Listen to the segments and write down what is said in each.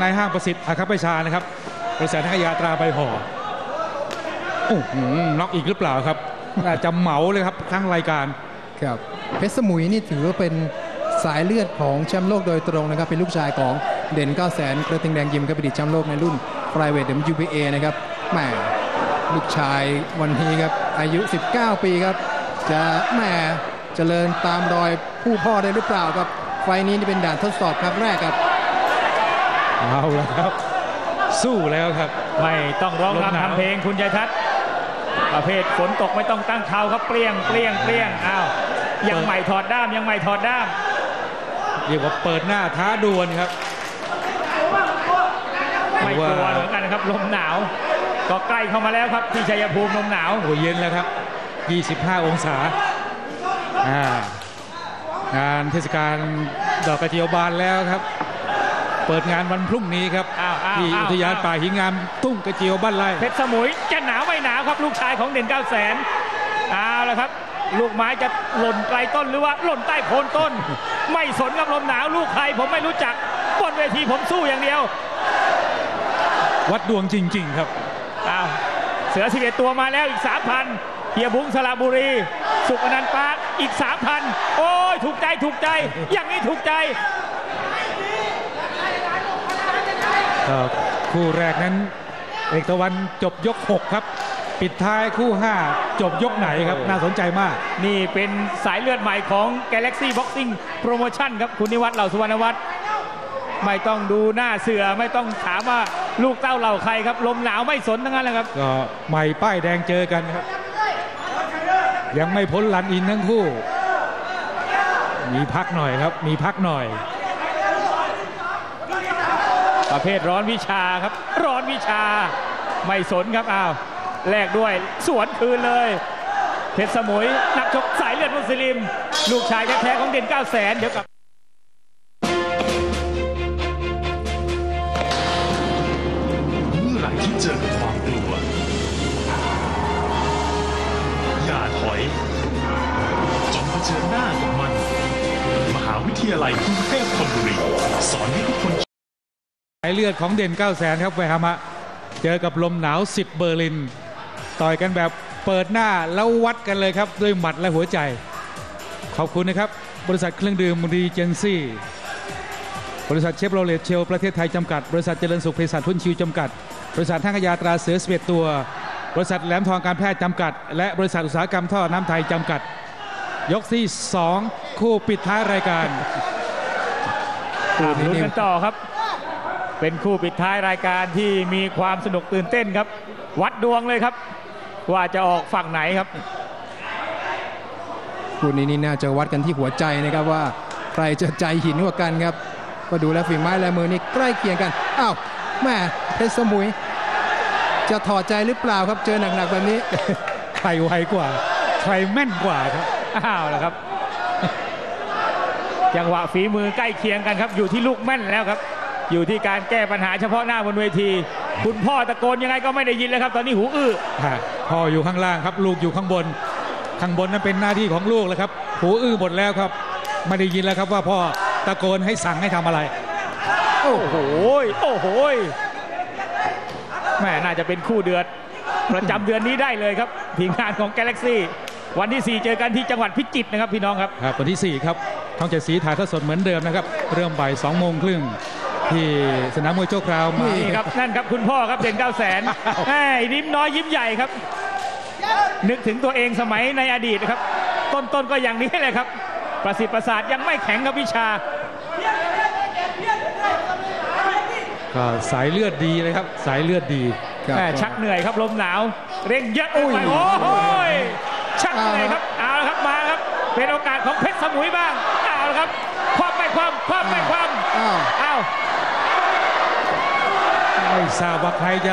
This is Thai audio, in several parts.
นายห้างประสิทธิ์อาคับประชานะครับบริษัททักยาตราใบห่อโอ้โหน็อกอีกหรือเปล่าครับน่าจะเหมาเลยครับทั้งรายการครับเพชรสมุยนี่ถือว่าเป็นสายเลือดของแชมป์โลกโดยตรงนะครับ เป็นลูกชายของเด่น9 0 0 0 0กระทิงแดงยิมครับอดีตแชมป์โลกในรุ่น private WBA นะครับแหมลูกชายวันนี้ครับอายุ 19 ปีครับ จะแหมเจริญตามรอยผู้พ่อได้หรือเปล่าครับไฟล์นี้นี่เป็นด่านทดสอบครั้งแรกครับ เอาแล้วครับ สู้แล้วครับ ไม่ต้องร้องลมหนาวรำทำเพลงคุณยายทัศน์ประเภทฝนตกไม่ต้องตั้งเขาครับเปรี้ยงเปรี้ยงเปรี้ยงอ้าวยังใหม่ถอดด้ามยังใหม่ถอดด้ามเรียกว่าเปิดหน้าท้าดวลครับ ไม่กลัวเหมือนกันนะครับลมหนาว ก็ใกล้เข้ามาแล้วครับที่ชัยภูมิลมหนาวโอ้เย็นแล้วครับ 25 องศาอ่างานเทศกาลดอกกระเจียวบานแล้วครับ เปิดงานวันพรุ่งนี้ครับอ้าวอ้าวที่อ้าวอุทยานป่าหินงามตุ้งกระเจียวบ้านไร่เพชรสมุยจะหนาวไม่หนาวครับลูกชายของเด่นเก้าแสนเอาละครับ ลูกไม้จะหล่นไกลต้นหรือว่าหล่นใต้โคนต้น ไม่สนกับลมหนาวลูกใครผมไม่รู้จักบนเวทีผมสู้อย่างเดียว วัดดวงจริง ๆ ครับอ้าวเสือ11ตัวมาแล้วอีก3,000เฮียบุ้งสระบุรี สุขอนันต์ปาร์คอีก3,000โอ้ยถูกใจถูกใจ อย่างนี้ถูกใจ ก็ คู่แรกนั้น เอกตะวันจบยก 6 ครับ ปิดท้ายคู่ 5 จบยกไหนครับ น่าสนใจมาก นี่เป็นสายเลือดใหม่ของ Galaxy Boxing Promotion ครับ คุณนิวัฒน์เหล่าสุวรรณวัฒน์ไม่ต้องดูหน้าเสือไม่ต้องถามว่าลูกเต้าเหล่าใครครับ ลมหนาวไม่สนทั้งนั้นเลยครับ ก็ใหม่ป้ายแดงเจอกันครับ ยังไม่พ้นลันอินทั้งคู่ มีพักหน่อยครับ มีพักหน่อย ประเภทร้อนวิชาครับ ร้อนวิชา ไม่สนครับอ้าวแลกด้วยสวนคืนเลยเพชรสมุยนักชกสายเลือดมุสลิม ลูกชายแท้ๆของเด่น9 0 0 0 0เดี๋ยวกับเมื่อไหร่ที่เจอความกลัว อย่าถอยจงเผชิญหน้ากับมัน มหาวิทยาลัยกรุงเทพธนบุรี สอนให้ทุกคน สายเลือดของเด่น 9 0 0 0 0ครับไวฮามะ เจอกับลมหนาว 10 เบอร์ลิน ต่อยกันแบบเปิดหน้าแล้ววัดกันเลยครับ ด้วยหมัดและหัวใจ ขอบคุณนะครับ บริษัทเครื่องดื่มรีเจนซี่ บริษัทเชฟโรเลตเชลประเทศไทยจำกัด บริษัทเจริญสุขเภสัชทุนชิวจำกัด บริษัทท่างขยาตราเสือสเวตตัว บริษัทแหลมทองการแพทย์จำกัด และบริษัทอุตสาหกรรมท่อน้ำไทยจำกัด ยกที่ 2 คู่ปิดท้ายรายการอะลุ้นกันต่อครับ เป็นคู่ปิดท้ายรายการที่มีความสนุกตื่นเต้นครับ วัดดวงเลยครับ ว่าจะออกฝั่งไหนครับคู่นี้นี่น่าจะวัดกันที่หัวใจนะครับว่าใครจะใจหินกว่ากันครับ ก็ดูแล้วฝีไม้ลายมือนี่ใกล้เคียงกันอ้าวแม่เพชรสมุย จะถอดใจหรือเปล่าครับเจอหนักๆแบบนี้ ใครไวกว่า ใครแม่นกว่าครับอ้าวแล้วครับจังหวะฝีมือใกล้เคียงกันครับ อยู่ที่ลูกแม่นแล้วครับ อยู่ที่การแก้ปัญหาเฉพาะหน้าบนเวที คุณพ่อตะโกนยังไงก็ไม่ได้ยินแล้วครับ ตอนนี้หูอื้อค่ะพ่ออยู่ข้างล่างครับ ลูกอยู่ข้างบน ข้างบนนั้นเป็นหน้าที่ของลูกแล้วครับ หูอื้อหมดแล้วครับ ไม่ได้ยินแล้วครับว่าพ่อตะโกนให้สั่งให้ทำอะไร โอ้โหโอ้โหแม่น่าจะเป็นคู่เดือด ประจำเดือนนี้ได้เลยครับทีมงานของ Galaxy วันที่ 4 เจอกันที่จังหวัดพิจิตรนะครับพี่น้องครับครับวันที่ 4 ครับท้องเจ็ดสีถ่ายทอดสดเหมือนเดิมนะครับ เริ่มบ่าย2โมงครึ่ง ที่สนามมวยโจ้คราวมานี่ครับนั่นครับคุณพ่อครับเด่นเก้าแสนแหมยิ้มน้อยยิ้มใหญ่ครับ นึกถึงตัวเองสมัยในอดีตนะครับ ต้นๆก็อย่างนี้เลยครับ ประสิทธิ์ประสาทยังไม่แข็งกับวิชา ก็สายเลือดดีเลยครับ สายเลือดดีครับแหม่ชักเหนื่อยครับลมหนาว เร่งเยอะเกินไปโอ้โหยชักเหนื่อยครับเอาละครับมาครับ เป็นโอกาสของเพชรสมุยบ้างเอาละครับความไม่ความความไม่ความ อ้าว เอา ไม่ ทราบว่าใครจะ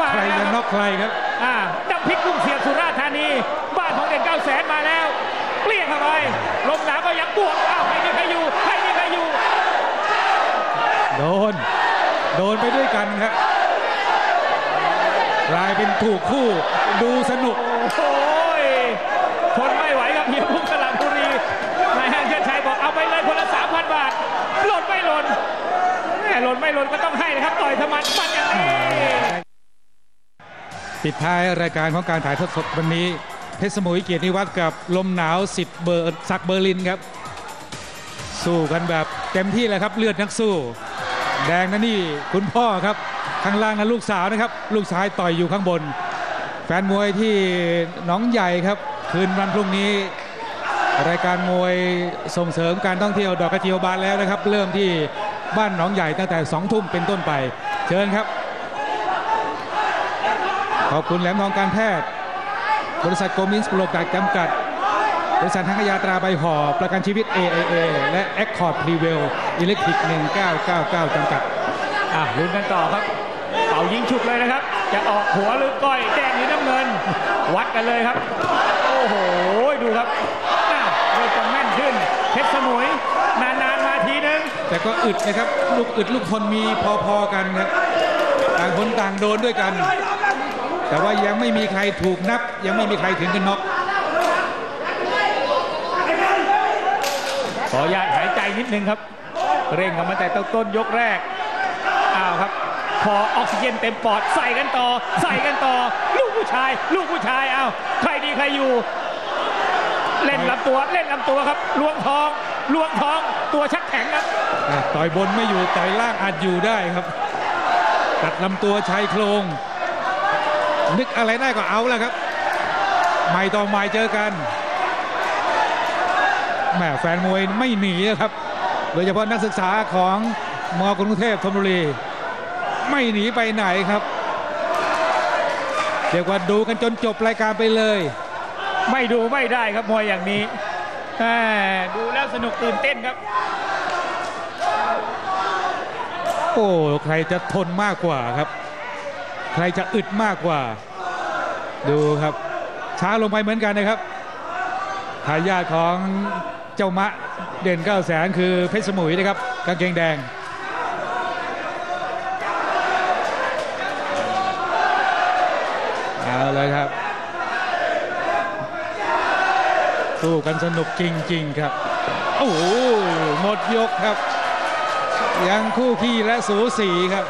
มาใครแล้วคจะรับน็อกใครครับอ่าดับพริกกุ้งเสียบสุราษฎร์ธานี บ้านของเด่นเก้าแสนมาแล้วเปลี่ยนเข้าไปลมหนาวก็ยังบวกอ้าวใครมีใครอยู่ใครมีใครอยู่ โดน โดนไปด้วยกันครับกลายเป็นถูกคู่ดูสนุก โอ้ยทนไม่ไหวครับเฮียพุ่งสลับบุรีนายห้างเชิดชัยบอกเอาไปเลยคนละสา มพันบาทหล่นไม่หล่นแต่หล่นไม่หล่นก็ต้องให้นะครับ ต่อยธรรมันมันอย่างนี้ปิดท้ายรายการของการถ่ายทอดสดวันนี้ เพชรสมุยเกียรตินิวัฒน์กับลมหนาวสิทธิ์เบอร์ซักเบอร์ลินครับ สู้กันแบบเต็มที่เลยครับเลือดนักสู้ แดงนั่นนี่คุณพ่อครับ ข้างล่างนั้นลูกสาวนะครับ ลูกชายต่อยอยู่ข้างบน แฟนมวยที่น้องใหญ่ครับคืนวันพรุ่งนี้รายการมวยส่งเสริมการท่องเที่ยวดอกกระเจียวบานแล้วนะครับ เริ่มที่ บ้านหนองใหญ่ตั้งแต่2ทุ่มเป็นต้นไป เชิญครับ ขอบคุณแหลมทองการแพทย์ บริษัทโกมินส์โปรดักจำกัด บริษัททางยาตราใบห่อ ประกันชีวิต AAA และ Accord Prevail Electric 1999จำกัดอะลุ้นกันต่อครับเป่ายิงฉุกเลยนะครับ จะออกหัวหรือก้อยแดงหรือน้ำเงิน วัดกันเลยครับ โอ้โห ดูครับอะเริ่มจะแม่นขึ้นเพชรสมุย นานๆมาทีนึง แต่ก็อึดนะครับ ลูกอึดลูกทนมีพอๆกันครับต่างคนต่างโดนด้วยกัน แต่ว่ายังไม่มีใครถูกนับ ยังไม่มีใครถึงกันน็อกขออนุญาตหายใจนิดนึงครับ เร่งกันมาแต่ต้นยกแรกอ้าวครับพอออกซิเจนเต็มปอดใส่กันต่อ ใส่กันต่อ ลูกผู้ชาย ลูกผู้ชายอ้าวใครดีใครอยู่ เล่นลำตัวเล่นลำตัวครับล้วงทอง ล้วงท้องตัวชักแข็งครับอะต่อยบนไม่อยู่ต่อยล่างอาจอยู่ได้ครับ ตัดลำตัวชายโครง นึกอะไรได้ก็เอาแล้วครับใหม่ต่อใหม่เจอกันแหมแฟนมวยไม่หนีนะครับ โดยเฉพาะนักศึกษาของมกรุงเทพธนบุรี ไม่หนีไปไหนครับเรียกว่าดูกันจนจบรายการไปเลย ไม่ดูไม่ได้ครับมวยอย่างนี้แหม่ ดูแล้วสนุกตื่นเต้นครับ โอ้ใครจะทนมากกว่าครับ ใครจะอึดมากกว่า ดูครับ ช้าลงไปเหมือนกันนะครับทายาทของเจ้ามะเด่นเก้าแสนคือเพชรสมุยนะครับกางเกงแดงเอาเลยครับ สู้กันสนุกจริง ๆ ครับ โอ้โหหมดยกครับ ยังคู่ขี้และสูสีครับ